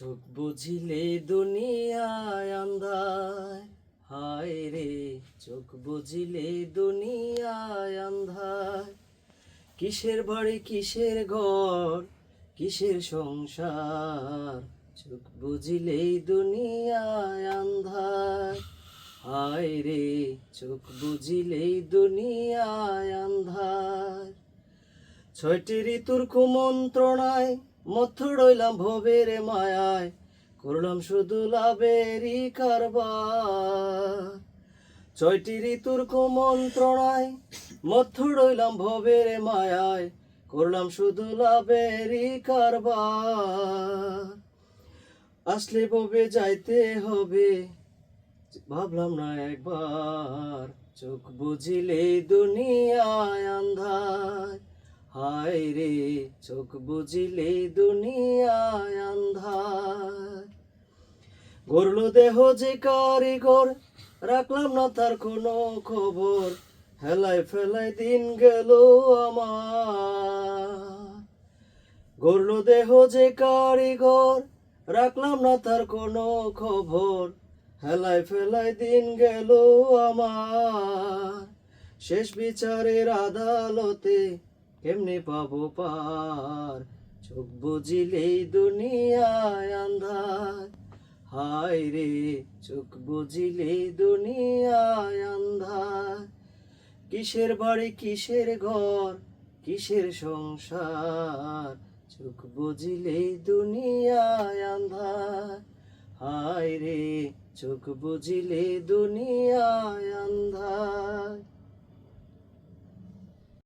চোখ বুঝিলে দুনিয়ায় আন্ধার। হায় রে, চোখ বুঝিলে দুনিয়ায় আন্ধার। কিসের বাড়ি, কিসের ঘর, কিসের সংসার? চোখ বুঝিলেই দুনিয়ায় আন্ধার। হায় রে, চোখ বুঝিলেই দুনিয়ায় আন্ধার। ছয়টি ঋতুর কুমন্ত্রণায় মথ রইলাম ভবের মায়ায়, করলাম শুধু লাভেরই কারবার। ছয়টি ঋতুর কুমন্ত্রণায় মথ রইলাম ভবের মায়ায়, করলাম শুধু লাভেরই কারবার। আসলে ববে যাইতে হবে, ভাবলাম না একবার। চোখ বুঝিলে দুনিয়ায় আন্ধার। হায় রে, চোখ বুঝিলে দুনিয়ায় আন্ধার। গড়লো দেহ যে কারিগর, রাখলাম না তার কোনো খবর। হেলায় ফেলায় দিন গেল আমার। গড়লো দেহ যে কারিগর, রাখলাম না তার কোনো খবর। হেলায় ফেলায় দিন গেল আমার। শেষ বিচারের আদালতে কেমনে পাবো পার। চোখ বুঝিলেই দুনিয়ায় আন্ধার। হায় রে, চোখ বুঝিলেই দুনিয়ায় আন্ধার। কিসের বাড়ি, কিসের ঘর, কিসের সংসার? চোখ বুঝিলেই দুনিয়ায় আন্ধার। হায় রে, চোখ বুঝিলে দুনিয়ায়